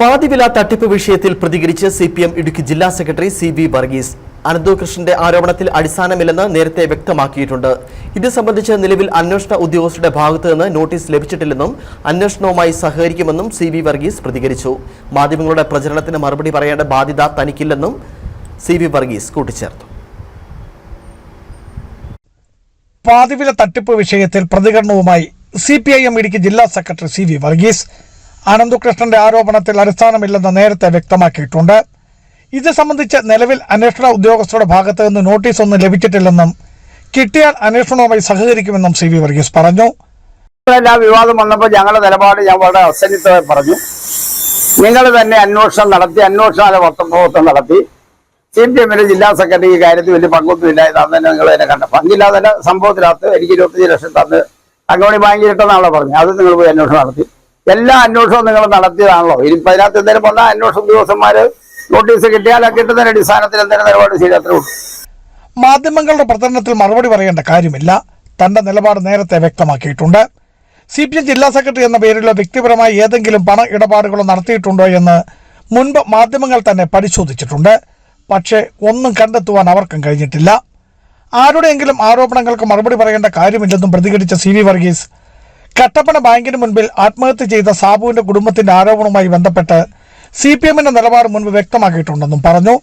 പാതിവില തട്ടിപ്പ് വിഷയത്തിൽ പ്രതികരിച്ച് സി പി എം ഇടുക്കി ജില്ലാ സെക്രട്ടറി സി വി വർഗീസ്. അനന്തകൃഷ്ണന്റെ ആരോപണത്തിൽ അടിസ്ഥാനമില്ലെന്ന് നേരത്തെ വ്യക്തമാക്കിയിട്ടുണ്ട്. ഇത് സംബന്ധിച്ച് നിലവിൽ അന്വേഷണ ഉദ്യോഗസ്ഥരുടെ ഭാഗത്തു നിന്ന് നോട്ടീസ് ലഭിച്ചിട്ടില്ലെന്നും അന്വേഷണവുമായി സഹകരിക്കുമെന്നും സി വി വർഗീസ് പ്രതികരിച്ചു. മാധ്യമങ്ങളുടെ പ്രചരണത്തിന് മറുപടി പറയേണ്ട ബാധ്യത തനിക്കില്ലെന്നും സി വി വർഗീസ് കൂട്ടിച്ചേർത്തു. പാതിവില തട്ടിപ്പ് വിഷയത്തിൽ പ്രതികരണവുമായി C P I M Idukki ജില്ലാ സെക്രട്ടറി സി വി വർഗീസ്. അനന്തകൃഷ്ണന്റെ ആരോപണത്തിൽ അടിസ്ഥാനമില്ലെന്ന് നേരത്തെ വ്യക്തമാക്കിയിട്ടുണ്ട്. ഇത് സംബന്ധിച്ച് നിലവിൽ അന്വേഷണ ഉദ്യോഗസ്ഥരുടെ ഭാഗത്ത് നിന്ന് നോട്ടീസൊന്നും ലഭിച്ചിട്ടില്ലെന്നും കിട്ടിയാൽ അന്വേഷണവുമായി സഹകരിക്കുമെന്നും സി വി വർഗീസ് പറഞ്ഞു. വിവാദം വന്നപ്പോൾ ഞങ്ങളുടെ നിലപാട് ഞാൻ വളരെ അസന്നിധമായി പറഞ്ഞു. നിങ്ങൾ തന്നെ അന്വേഷണം നടത്തി അന്വേഷണ പ്രവർത്തനം നടത്തി. സി പി എമ്മിന്റെ ജില്ലാ സെക്രട്ടറി കാര്യത്തിൽ വലിയ പങ്കൊന്നുമില്ല. ഇതാന്ന് തന്നെ നിങ്ങൾ തന്നെ കണ്ട പങ്കില്ലാതെ സംഭവത്തിനകത്ത് എനിക്ക് ഇരുപത്തഞ്ച് ലക്ഷം തന്ന് അങ്കമണി ബാങ്കിൽ ഇട്ടെന്നാണല്ലോ പറഞ്ഞത്. അത് നിങ്ങൾ പോയി അന്വേഷണം നടത്തി. എല്ലാ അന്വേഷണവും നിങ്ങൾ നടത്തിയതാണല്ലോ. ഇനി അതിനകത്ത് എന്തെങ്കിലും വന്നാൽ അന്വേഷണ ഉദ്യോഗസ്ഥന്മാര് നോട്ടീസ് കിട്ടിയാൽ കിട്ടുന്നതിന് അടിസ്ഥാനത്തിൽ എന്തെങ്കിലും നിലപാട് ചെയ്യാത്ര മാധ്യമങ്ങളുടെ പ്രചരണത്തിൽ മറുപടി പറയേണ്ട കാര്യമില്ല. തന്റെ നിലപാട് നേരത്തെ വ്യക്തമാക്കിയിട്ടുണ്ട്. സി പി എം ജില്ലാ സെക്രട്ടറി എന്ന പേരിലോ വ്യക്തിപരമായി ഏതെങ്കിലും പണ ഇടപാടുകളോ നടത്തിയിട്ടുണ്ടോ എന്ന് മുൻപ് മാധ്യമങ്ങൾ തന്നെ പരിശോധിച്ചിട്ടുണ്ട്. പക്ഷേ ഒന്നും കണ്ടെത്തുവാൻ അവർക്കും കഴിഞ്ഞിട്ടില്ല. ആരുടെയെങ്കിലും ആരോപണങ്ങൾക്ക് മറുപടി പറയേണ്ട കാര്യമില്ലെന്നും പ്രതികരിച്ച സി വി വർഗീസ് കട്ടപ്പന ബാങ്കിന് മുൻപിൽ ആത്മഹത്യ ചെയ്ത സാബുവിന്റെ കുടുംബത്തിന്റെ ആരോപണവുമായി ബന്ധപ്പെട്ട് സി പി എമ്മിന്റെ നിലപാട് മുൻപ് വ്യക്തമാക്കിയിട്ടുണ്ടെന്നും പറഞ്ഞു.